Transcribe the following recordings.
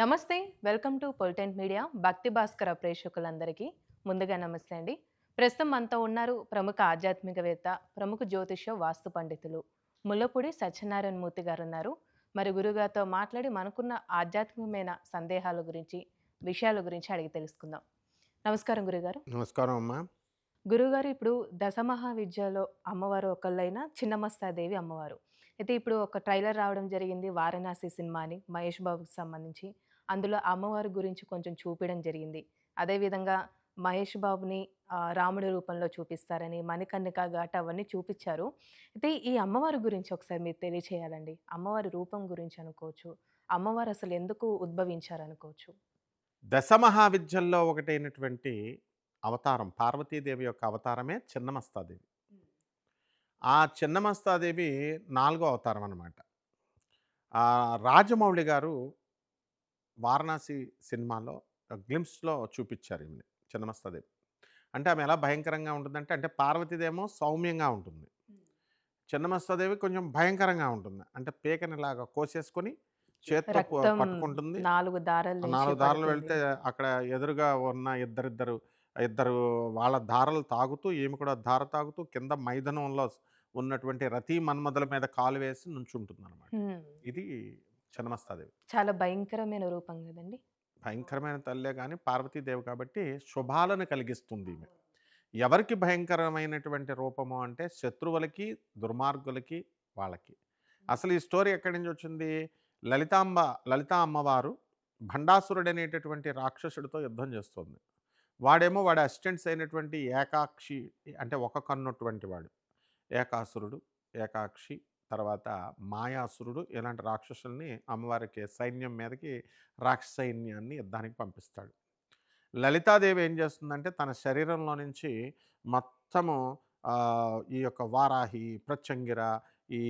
నమస్తే welcome to పొలిటెంట్ media భక్తి భాస్కర ప్రేక్షకులందరికీ ముందుగా నమస్తే అండి. ప్రస్తుతం మనతో ఉన్నారు ప్రముఖ ఆధ్యాత్మికవేత్త ప్రముఖ జ్యోతిష వాస్తు పండితులు ముల్లపూడి సత్యనారాయణ మూర్తి గారు ఉన్నారు మరి గురుగారితో మాట్లాడి మనకున్న ఆధ్యాత్మికమైన సందేహాల గురించి విషయాల గురించి అడిగి తెలుసుకుందాం. నమస్కారం గురుగారు నమస్కారం అమ్మా. గురుగారు ఇప్పుడు దశమహావిద్యలో అమ్మవారు ఒకళ్ళైన చిన్నమస్తాదేవి అమ్మవారు. అయితే ఇప్పుడు ఒక ట్రైలర్ రావడం జరిగింది వారణాసి సినిమా అని మహేష్ బాబుకి సంబంధించి. అందులో అమ్మవారి గురించి కొంచెం చూపించడం జరిగింది. అదేవిధంగా మహేష్ బాబుని రాముడి రూపంలో చూపిస్తారని మణికర్ణిక ఘాట్ అవన్నీ చూపించారు. అయితే ఈ అమ్మవారి గురించి ఒకసారి మీరు తెలియచేయాలండి. అమ్మవారి రూపం గురించి అనుకోవచ్చు. అమ్మవారు అసలు ఎందుకు ఉద్భవించారు అనుకోవచ్చు దశ మహావిద్యల్లో ఒకటైనటువంటి అవతారం పార్వతీదేవి యొక్క అవతారమే చిన్నమస్తాదేవి. ఆ చిన్నమస్తాదేవి నాలుగో అవతారం అనమాట రాజమౌళి గారు వారణాసి సినిమాలో గ్లిమ్స్లో చూపించారు ఈమెని చిన్నమస్తాదేవి అంటే ఆమె ఎలా భయంకరంగా ఉంటుందంటే అంటే పార్వతీదేమో సౌమ్యంగా ఉంటుంది. చిన్నమస్తాదేవి కొంచెం భయంకరంగా ఉంటుంది. అంటే పేకనిలాగా కోసేసుకొని చేత్తో పట్టుకుంటుంది. నాలుగు దారాలు నాలుగు దారులు. వెళ్తే అక్కడ ఎదురుగా ఉన్న ఇద్దరిద్దరు ఇద్దరు వాళ్ళ దారలు తాగుతూ ఈమె కూడా దార తాగుతూ కింద మైదానంలో ఉన్నటువంటి రతి మన్మధుల మీద కాలు వేసి నుంచుంటుంది అనమాట. ఇది చిన్నమస్తాదేవి చాలా భయంకరమైన రూపం కదండి. భయంకరమైన తల్లే కానీ పార్వతీదేవి కాబట్టి శుభాలను కలిగిస్తుంది ఈమె. ఎవరికి భయంకరమైనటువంటి రూపము అంటే శత్రువులకి దుర్మార్గులకి వాళ్ళకి. అసలు ఈ స్టోరీ ఎక్కడి నుంచి వచ్చింది? లలితాంబ లలితా అమ్మవారు భండాసురుడు అనేటటువంటి రాక్షసుడితో యుద్ధం చేస్తుంది. వాడేమో వాడి అసిస్టెంట్స్ అయినటువంటి ఏకాక్షి అంటే ఒక కన్నుటువంటి వాడు. ఏకాసురుడు ఏకాక్షి తర్వాత మాయాసురుడు ఇలాంటి రాక్షసుల్ని అమ్మవారికి సైన్యం మీదకి రాక్షస సైన్యాన్ని యుద్ధానికి పంపిస్తాడు. లలితాదేవి ఏం చేస్తుందంటే తన శరీరంలో నుంచి మొత్తము ఈ యొక్క వారాహి ప్రత్యంగిర ఈ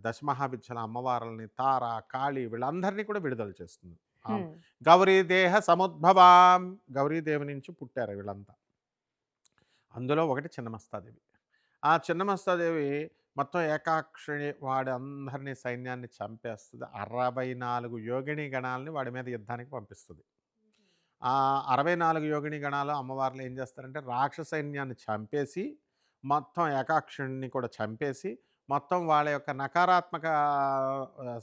దశమహావిద్యల అమ్మవార్లని తార కాళి వీళ్ళందరినీ కూడా విడుదల చేస్తుంది. ఆ హ్మ్. గౌరీదేహ సముద్భవాం గౌరీదేవి నుంచి పుట్టారు వీళ్ళంతా. అందులో ఒకటి చిన్నమస్తాదేవి. ఆ చిన్నమస్తాదేవి మొత్తం ఏకాక్షి వాడి అందరినీ సైన్యాన్ని చంపేస్తుంది. అరవై నాలుగు యోగిని గణాలని వాడి మీద యుద్ధానికి పంపిస్తుంది. ఆ అరవై నాలుగు యోగిని గణాలు అమ్మవార్లు ఏం చేస్తారంటే రాక్షస సైన్యాన్ని చంపేసి మొత్తం ఏకాక్షుడిని కూడా చంపేసి మొత్తం వాళ్ళ యొక్క నకారాత్మక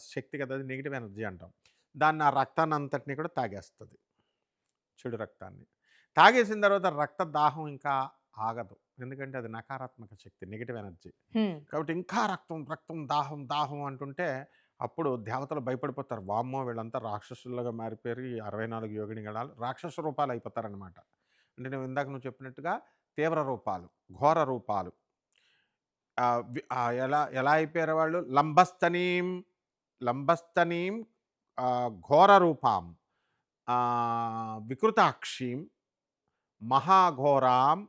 శక్తి కదా అది నెగిటివ్ ఎనర్జీ అంటాం. దాన్ని ఆ రక్తాన్ని అంతటిని కూడా తాగేస్తుంది. చెడు రక్తాన్ని. తాగేసిన తర్వాత రక్త దాహం ఇంకా ఆగదు. ఎందుకంటే అది నకారాత్మక శక్తి నెగిటివ్ ఎనర్జీ. కాబట్టి ఇంకా రక్తం రక్తం దాహం దాహం అంటుంటే అప్పుడు దేవతలు భయపడిపోతారు. వామ్మో! వీళ్ళంతా రాక్షసులుగా మారిపోయి అరవై నాలుగు యోగిని గణాలు రాక్షస రూపాలు అయిపోతారనమాట అంటే నువ్వు ఇందాక నువ్వు చెప్పినట్టుగా తీవ్ర రూపాలు ఘోర రూపాలు. ఎలా ఎలా అయిపోయారు వాళ్ళు? లంబస్తనీం లంబస్తనీం ఘోర రూపాం వికృతాక్షీం మహాఘోరాం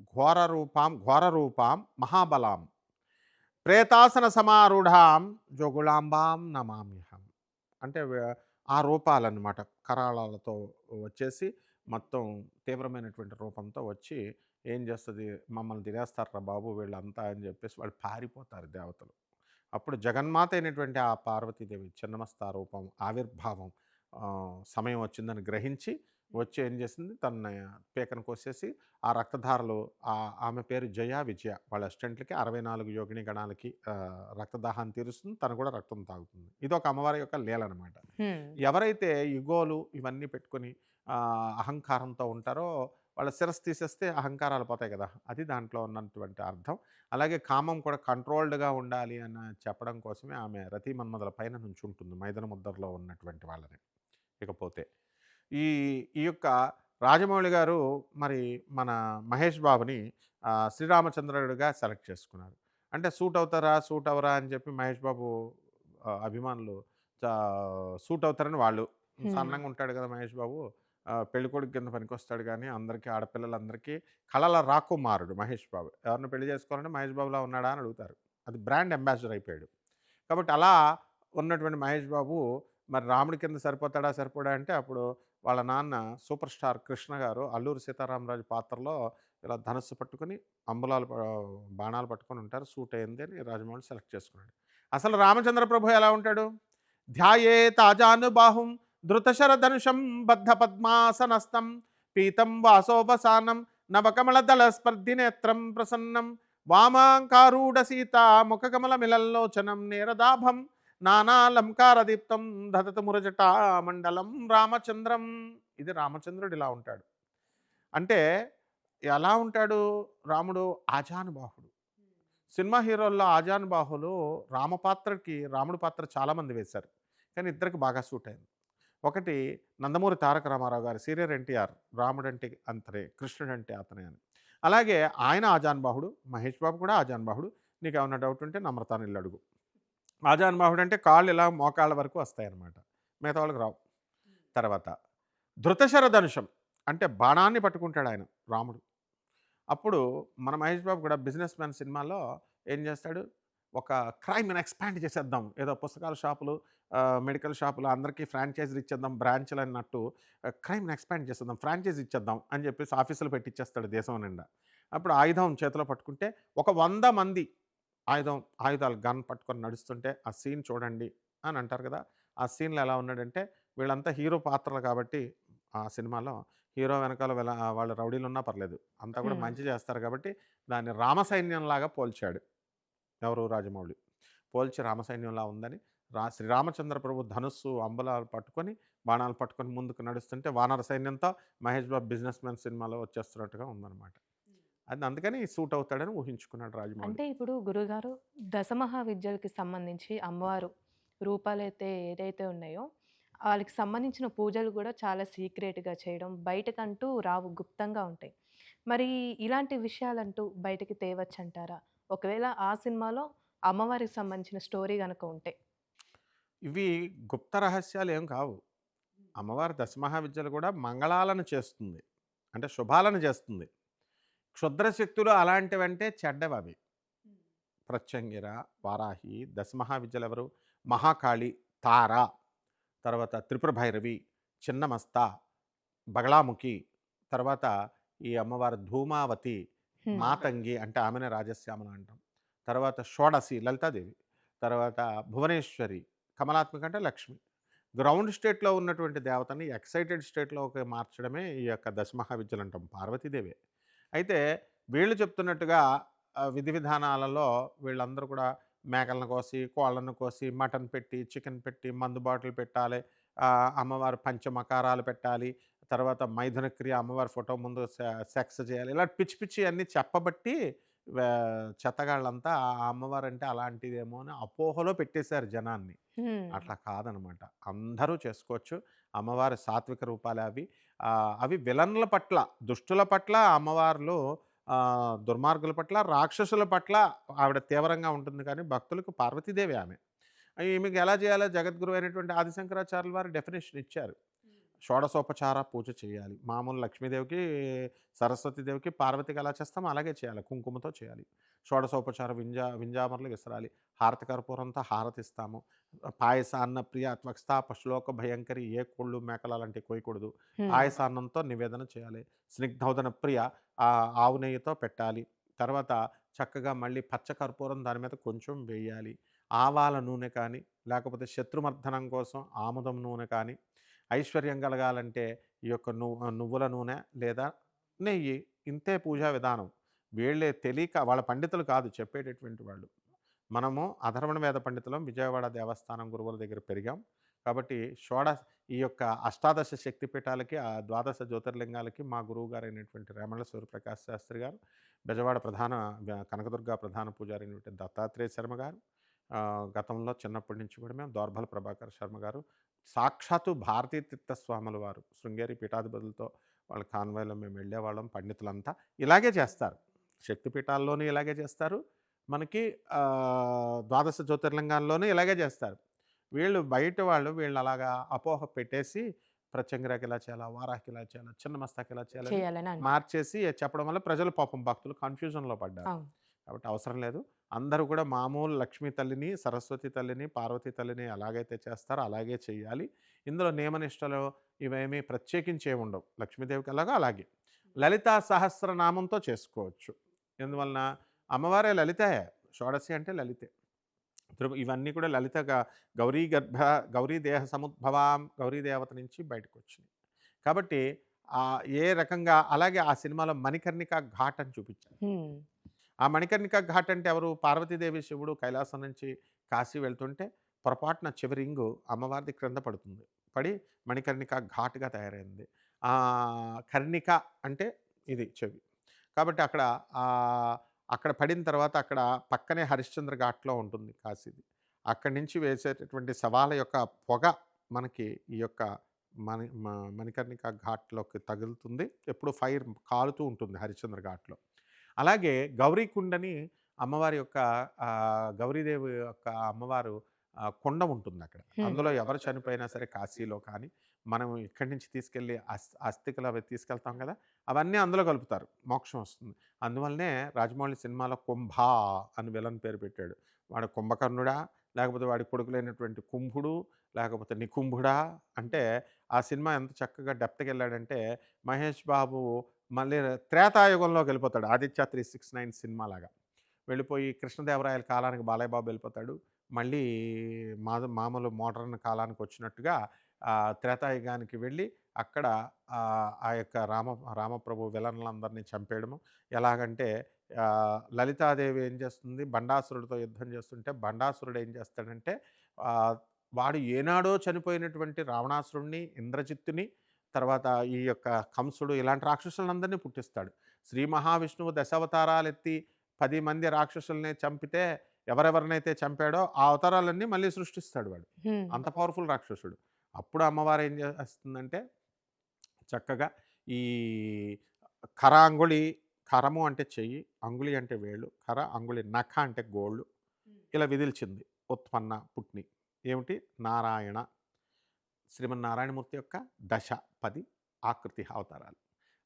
ఘోర రూపాం ఘోర రూపాం మహాబలాం. ప్రేతాసన సమారూఢాం జోగులాంబాం నమామ్యహం. అంటే ఆ రూపాలన్నమాట కరాళాలతో వచ్చేసి మొత్తం తీవ్రమైనటువంటి రూపంతో వచ్చి ఏం చేస్తుంది? మమ్మల్ని తినేస్తారా బాబు వీళ్ళంతా అని చెప్పేసి వాళ్ళు పారిపోతారు దేవతలు. అప్పుడు జగన్మాత అయినటువంటి ఆ పార్వతీదేవి చిన్నమస్తా రూపం ఆవిర్భావం సమయం వచ్చిందని గ్రహించి వచ్చి ఏం చేసింది? తన పీకను కోసేసి ఆ రక్తధారలు ఆ ఆమె పేరు జయ విజయ. వాళ్ళ అసిస్టెంట్లకి అరవై నాలుగు యోగిని గణాలకి రక్తదాహాన్ని తీరుస్తుంది. తను కూడా రక్తం తాగుతుంది. ఇది ఒక అమ్మవారి యొక్క లీలనమాట. ఎవరైతే ఇగోలు ఇవన్నీ పెట్టుకొని అహంకారంతో ఉంటారో వాళ్ళ శిరస్సు తీసేస్తే అహంకారాలు పోతాయి కదా! అది దాంట్లో ఉన్నటువంటి అర్థం. అలాగే కామం కూడా కంట్రోల్డ్గా ఉండాలి అని చెప్పడం కోసమే ఆమె రతి మన్మధుల పైన నుంచి ఉంటుంది. మైదన ముద్దర్లో ఉన్నటువంటి వాళ్ళని. ఇకపోతే ఈ ఈ యొక్క రాజమౌళి గారు మరి మన మహేష్ బాబుని శ్రీరామచంద్రుడిగా సెలెక్ట్ చేసుకున్నారు. అంటే సూట్ అవుతారా సూట్ అవరా అని చెప్పి మహేష్ బాబు అభిమానులు చా- సూట్ అవుతారని వాళ్ళు. సన్నంగా ఉంటాడు కదా మహేష్ బాబు. ఆ, పెళ్ళికొడుకు కింద పనికొస్తాడు కానీ అందరికీ ఆడపిల్లలందరికీ కళల రాకుమారుడు మహేష్ బాబు. ఎవరిని పెళ్ళి చేసుకోవాలంటే మహేష్ బాబులా ఉన్నాడా అని అడుగుతారు. అది బ్రాండ్ అంబాసిడర్ అయిపోయాడు. కాబట్టి అలా ఉన్నటువంటి మహేష్ బాబు మరి రాముడి కింద సరిపోతాడా సరిపోడా అంటే అప్పుడు వాళ్ళ నాన్న సూపర్ స్టార్ కృష్ణ గారు అల్లూరి సీతారామరాజు పాత్రలో ఇలా ధనస్సు పట్టుకొని అంబులాలు బాణాలు పట్టుకొని ఉంటారు. సూట్ అయింది అని రాజమౌళి సెలెక్ట్ చేసుకున్నాడు. అసలు రామచంద్ర ప్రభు ఎలా ఉంటాడు? ధ్యాయే తాజానుబాహుం ధృతశర ధనుషం బద్ధ పద్మాసనస్తం పీతం వాసోపసానం నవకమలదళ స్పర్ధినేత్రం ప్రసన్నం. వామాంకారూఢ సీత ముఖకమలమిలల్లోచనం నేరదాభం. నానాలంకారదీప్తం దదత మురజటా మండలం రామచంద్రం. ఇది రామచంద్రుడు ఇలా ఉంటాడు. అంటే ఎలా ఉంటాడు? రాముడు ఆజానుబాహుడు. సినిమా హీరోల్లో ఆజానుబాహులు రామపాత్రకి రాముడి పాత్ర చాలామంది వేశారు. కానీ ఇద్దరికి బాగా సూట్ అయింది. ఒకటి నందమూరి తారక రామారావు గారు సీనియర్ ఎన్టీఆర్ రాముడు అంటే అంతరే కృష్ణుడు అంటే అతనే అని. అలాగే ఆయన ఆజానుబాహుడు మహేష్ బాబు కూడా ఆజానుబాహుడు. నీకు ఏమైనా డౌట్ ఉంటే నమ్రతాను ఇల్లు అడుగు. ఆజానుబాహుడు అంటే కాళ్ళు ఇలా మోకాళ్ళ వరకు వస్తాయన్నమాట. మిగతా వాళ్ళకి రావు. తర్వాత ధృతశర ధనుషం అంటే బాణాన్ని పట్టుకుంటాడు ఆయన రాముడు. అప్పుడు మన మహేష్ బాబు కూడా బిజినెస్ మ్యాన్ సినిమాలో ఏం చేస్తాడు? ఒక క్రైమ్ని ఎక్స్పాండ్ చేసేద్దాం. ఏదో పుస్తకాల షాపులు మెడికల్ షాపులు అందరికీ ఫ్రాంచైజీలు ఇచ్చేద్దాం బ్రాంచ్లు అన్నట్టు క్రైమ్ని ఎక్స్పాండ్ చేసేద్దాం ఫ్రాంచైజీ ఇచ్చేద్దాం అని చెప్పేసి ఆఫీసులు పెట్టిచ్చేస్తాడు దేశం నిండా. అప్పుడు ఆయుధం చేతిలో పట్టుకుంటే ఒక వంద మంది ఆయుధం ఆయుధాలు గన్ పట్టుకొని నడుస్తుంటే ఆ సీన్ చూడండి అని అంటారు కదా! ఆ సీన్లో ఎలా ఉన్నాడంటే వీళ్ళంతా హీరో పాత్రలు కాబట్టి ఆ సినిమాలో హీరో వెనకాల వెళ్ళ రౌడీలు ఉన్నా పర్లేదు. అంతా కూడా. మంచి చేస్తారు కాబట్టి దాన్ని రామసైన్యంలాగా పోల్చాడు ఎవరు? రాజమౌళి. పోల్చి రామసైన్యంలా ఉందని రా శ్రీరామచంద్ర ప్రభు ధనుస్సు అంబలాలు పట్టుకొని బాణాలు పట్టుకొని ముందుకు నడుస్తుంటే వానర సైన్యంతో మహేష్ బాబు బిజినెస్ మ్యాన్ సినిమాలో వచ్చేస్తున్నట్టుగా ఉందన్నమాట. అది అందుకని సూట్ అవుతాడని ఊహించుకున్నాడు రాజమౌళి. అంటే ఇప్పుడు గురుగారు దశమహా విద్యలకి సంబంధించి అమ్మవారు రూపాలైతే ఏదైతే ఉన్నాయో వాళ్ళకి సంబంధించిన పూజలు కూడా చాలా సీక్రెట్గా చేయడం బయటకంటూ రావు గుప్తంగా ఉంటాయి. మరి ఇలాంటి విషయాలంటూ బయటకి తేవచ్చు అంటారా ఒకవేళ ఆ సినిమాలో అమ్మవారికి సంబంధించిన స్టోరీ కనుక ఉంటే. ఇవి గుప్త రహస్యాలు ఏం కావు. అమ్మవారి దశమహావిద్యలు కూడా మంగళాలను చేస్తుంది. అంటే శుభాలను చేస్తుంది. క్షుద్ర శక్తులు అలాంటివంటే చెడ్డవి అవి ప్రత్యంగిర వారాహి దశమహావిద్యలు ఎవరు మహాకాళి తార తర్వాత త్రిపుర భైరవి చిన్నమస్త బగళాముఖి తర్వాత ఈ అమ్మవారి ధూమావతి. మాతంగి అంటే ఆమెనే రాజశ్యామల అంటాం. తర్వాత షోడసి లలితాదేవి తర్వాత భువనేశ్వరి కమలాత్మక అంటే లక్ష్మి. గ్రౌండ్ స్టేట్లో ఉన్నటువంటి దేవతని ఎక్సైటెడ్ స్టేట్లోకి మార్చడమే ఈ యొక్క దశమహావిద్యలు అంటాం పార్వతీదేవి. అయితే వీళ్ళు చెప్తున్నట్టుగా విధి విధానాలలో వీళ్ళందరూ కూడా మేకలను కోసి కోళ్ళను కోసి మటన్ పెట్టి చికెన్ పెట్టి మందు బాటిల్ పెట్టాలి అమ్మవారు పంచమకారాలు పెట్టాలి తర్వాత మైథున క్రియ అమ్మవారి ఫోటో ముందు సెక్స్ చేయాలి ఇలా పిచ్చి పిచ్చి అన్నీ చెప్పబట్టి చెత్తగాళ్ళంతా ఆ అమ్మవారు అంటే అలాంటిదేమో అని అపోహలో పెట్టేశారు జనాన్ని. అట్లా కాదనమాట. అందరూ చేసుకోవచ్చు. అమ్మవారి సాత్విక రూపాలే అవి అవి విలన్ల పట్ల దుష్టుల పట్ల అమ్మవార్లు దుర్మార్గుల పట్ల రాక్షసుల పట్ల ఆవిడ తీవ్రంగా ఉంటుంది కానీ భక్తులకు పార్వతీదేవి ఆమె. ఈమెకి ఎలా చేయాలో జగద్గురు అయినటువంటి ఆదిశంకరాచార్యుల వారు డెఫినేషన్ ఇచ్చారు. షోడసోపచార పూజ చేయాలి. మామూలు లక్ష్మీదేవికి సరస్వతీదేవికి పార్వతికి ఎలా చేస్తామో అలాగే చేయాలి. కుంకుమతో చేయాలి. షోడసోపచార వింజా వింజామరలు విసరాలి. హారతి కర్పూరంతో హారతిస్తాము. పాయసాన్న ప్రియ త్వక్స్థ పశులోక భయంకరి ఏ కోళ్ళు మేకలు అలాంటివి కోయకూడదు. పాయసాన్నంతో నివేదన చేయాలి. స్నిగ్ధౌదన ప్రియ ఆవు నెయ్యితో పెట్టాలి. తర్వాత చక్కగా మళ్ళీ పచ్చ కర్పూరం దాని మీద కొంచెం వేయాలి. ఆవాల నూనె కానీ లేకపోతే శత్రుమర్దనం కోసం ఆముదం నూనె కానీ ఐశ్వర్యం కలగాలంటే ఈ యొక్క నువ్వు నువ్వుల నూనె లేదా నెయ్యి ఇంతే పూజా విధానం. వీళ్ళే తెలియక వాళ్ళ పండితులు కాదు చెప్పేటటువంటి వాళ్ళు. మనము అధర్వణ వేద పండితులం విజయవాడ దేవస్థానం గురువుల దగ్గర పెరిగాం. కాబట్టి షోడ ఈ యొక్క అష్టాదశ శక్తిపీఠాలకి ఆ ద్వాదశ జ్యోతిర్లింగాలకి మా గురువు గారు అయినటువంటి రేమళ్ళ సూర్యప్రకాశ్ శాస్త్రి గారు బెజవాడ ప్రధాన కనకదుర్గ ప్రధాన పూజారి అయినటువంటి దత్తాత్రేయ శర్మ గారు గతంలో చిన్నప్పటి నుంచి కూడా మేము దోర్బల ప్రభాకర్ శర్మ గారు సాక్షాత్తు భారతీ తీర్థ స్వాముల వారు. శృంగేరి పీఠాధిపతులతో వాళ్ళ కాన్వాయ్లో మేము వెళ్ళేవాళ్ళం పండితులంతా. ఇలాగే చేస్తారు. శక్తిపీఠాల్లోనూ ఇలాగే చేస్తారు. మనకి ద్వాదశ జ్యోతిర్లింగాల్లోనూ ఇలాగే చేస్తారు. వీళ్ళు బయట వాళ్ళు వీళ్ళు అలాగా అపోహ పెట్టేసి ప్రత్యంగిరాకి ఇలా చేయాలా వారాకి ఇలా చేయాలా చిన్న మస్తాకి ఇలా చేయాలి. మార్చేసి చెప్పడం వల్ల ప్రజలు పాపం భక్తులు కన్ఫ్యూజన్లో పడ్డారు. కాబట్టి అవసరం లేదు. అందరూ కూడా మామూలు లక్ష్మీ తల్లిని సరస్వతి తల్లిని పార్వతీ తల్లిని ఎలాగైతే చేస్తారో అలాగే చేయాలి. ఇందులో నియమనిష్టలు ఇవేమీ ప్రత్యేకించి ఉండవు. లక్ష్మీదేవికి ఎలాగో అలాగే. లలితా సహస్రనామంతో చేసుకోవచ్చు. ఎందువలన అమ్మవారే లలితే షోడశి అంటే లలితే. ఇవన్నీ కూడా లలిత గ- గౌరీ గర్భ గౌరీ దేహ సముద్భవాం గౌరీ దేవత నుంచి బయటకు వచ్చినాయి కాబట్టి ఏ రకంగా అలాగే ఆ సినిమాలో మణికర్ణిక ఘాట్ అని చూపించారు. ఆ మణికర్ణిక ఘాట్ అంటే ఎవరు? పార్వతీదేవి శివుడు కైలాసం నుంచి కాశీ వెళ్తుంటే పొరపాటున చివరింగు అమ్మవారిది క్రింద పడుతుంది. పడి మణికర్ణిక ఘాట్గా తయారైంది. కర్ణిక అంటే ఇది చెవి. కాబట్టి అక్కడ అక్కడ పడిన తర్వాత అక్కడ పక్కనే హరిశ్చంద్ర ఘాట్లో ఉంటుంది కాశీది. అక్కడి నుంచి వేసేటటువంటి సవాల యొక్క పొగ మనకి ఈ యొక్క మణి మ- మణికర్ణిక ఘాట్లోకి తగులుతుంది. ఎప్పుడు ఫైర్ కాలుతూ ఉంటుంది హరిశ్చంద్ర ఘాట్లో. అలాగే గౌరీకుండని అమ్మవారి యొక్క గౌరీదేవి యొక్క అమ్మవారు కొండ ఉంటుంది అక్కడ. అందులో ఎవరు చనిపోయినా సరే కాశీలో కానీ మనం ఇక్కడి నుంచి తీసుకెళ్ళి అస్ అస్థికలు అవి తీసుకెళ్తాం కదా! అవన్నీ అందులో కలుపుతారు. మోక్షం వస్తుంది. అందువల్లనే రాజమౌళి సినిమాలో కుంభ అని విలన్ పేరు పెట్టాడు. వాడు కుంభకర్ణుడా లేకపోతే వాడి కొడుకులైనటువంటి కుంభుడు లేకపోతే నికుంభుడా అంటే ఆ సినిమా ఎంత చక్కగా డెప్త్కి వెళ్ళాడంటే మహేష్ బాబు మళ్ళీ త్రేతాయుగంలోకి వెళ్ళిపోతాడు. ఆదిత్య త్రీ సిక్స్ నైన్ సినిమా లాగా వెళ్ళిపోయి కృష్ణదేవరాయల కాలానికి బాలయ్యబాబు వెళ్ళిపోతాడు. మళ్ళీ మా మామూలు మోడర్న్ కాలానికి వచ్చినట్టుగా త్రేతాయుగానికి వెళ్ళి అక్కడ ఆ, యొక్క రామ రామప్రభు విలన్లందరినీ చంపేయడము. ఎలాగంటే లలితాదేవి ఏం చేస్తుంది? బండాసురుడితో యుద్ధం చేస్తుంటే బండాసురుడు ఏం చేస్తాడంటే వాడు ఏనాడో చనిపోయినటువంటి రావణాసురుడిని ఇంద్రజిత్తుని తర్వాత ఈ యొక్క కంసుడు ఇలాంటి రాక్షసులందరినీ పుట్టిస్తాడు. శ్రీ మహావిష్ణువు దశావతారాలు ఎత్తి పది మంది రాక్షసుల్ని చంపితే ఎవరెవరినైతే చంపాడో ఆ అవతారాలన్నీ మళ్ళీ సృష్టిస్తాడు వాడు. అంత పవర్ఫుల్ రాక్షసుడు. అప్పుడు అమ్మవారు ఏం చేస్తుందంటే చక్కగా ఈ కర అంగుళి కరము అంటే చెయ్యి అంగుళి అంటే వేళ్ళు కర అంగుళి నఖ అంటే గోళ్ళు ఇలా విదిల్చింది. ఉత్పన్న పుట్ని. ఏమిటి? నారాయణ శ్రీమన్నారాయణమూర్తి యొక్క దశ పది ఆకృతి అవతారాలు.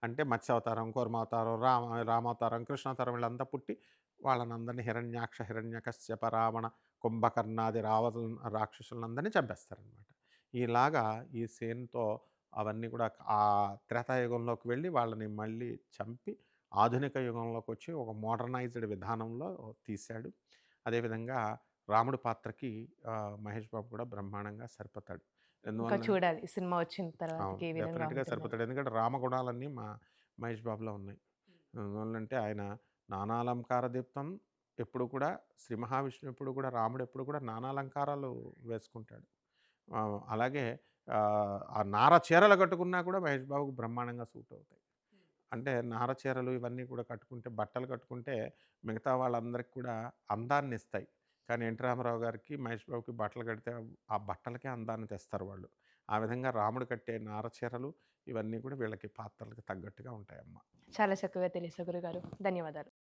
అంటే మత్స్యావతారం కూర్మావతారం రామ రామావతారం కృష్ణావతారం వీళ్ళంతా పుట్టి వాళ్ళనందరినీ హిరణ్యాక్ష హిరణ్యకశ్యప రావణ కుంభకర్ణాది రావ రాక్షసులందరినీ చంపేస్తారనమాట ఇలాగా ఈ సేన్తో అవన్నీ కూడా ఆ త్రేతాయుగంలోకి వెళ్ళి వాళ్ళని మళ్ళీ చంపి ఆధునిక యుగంలోకి వచ్చి ఒక మోడర్నైజ్డ్ విధానంలో తీశాడు. అదేవిధంగా రాముడి పాత్రకి మహేష్ బాబు కూడా బ్రహ్మాండంగా సరిపోతాడు. ఇంకా చూడాలి సినిమా వచ్చిన తర్వాత. సరిపోతాడు. ఎందుకంటే రామగుణాలన్నీ మా మహేష్ బాబులో ఉన్నాయి. ఎందువల్లంటే ఆయన నానాలంకార దీప్తం ఎప్పుడు కూడా శ్రీ మహావిష్ణువు ఎప్పుడు కూడా రాముడు ఎప్పుడు కూడా నానాలంకారాలు వేసుకుంటాడు. అలాగే ఆ, ఆ నార చీరలు కట్టుకున్నా కూడా మహేష్ బాబుకు బ్రహ్మాండంగా సూట్ అవుతాయి. అంటే నార చీరలు ఇవన్నీ కూడా కట్టుకుంటే బట్టలు కట్టుకుంటే మిగతా వాళ్ళందరికీ కూడా అందాన్ని ఇస్తాయి. కానీ ఎన్టీ రామారావు గారికి మహేష్ బాబుకి బట్టలు కడితే ఆ బట్టలకే అందాన్ని తెస్తారు వాళ్ళు. ఆ విధంగా రాముడు కట్టే నార చీరలు ఇవన్నీ కూడా వీళ్ళకి పాత్రలకు తగ్గట్టుగా ఉంటాయమ్మా. చాలా చక్కగా తెలుసు గురుగారు ధన్యవాదాలు.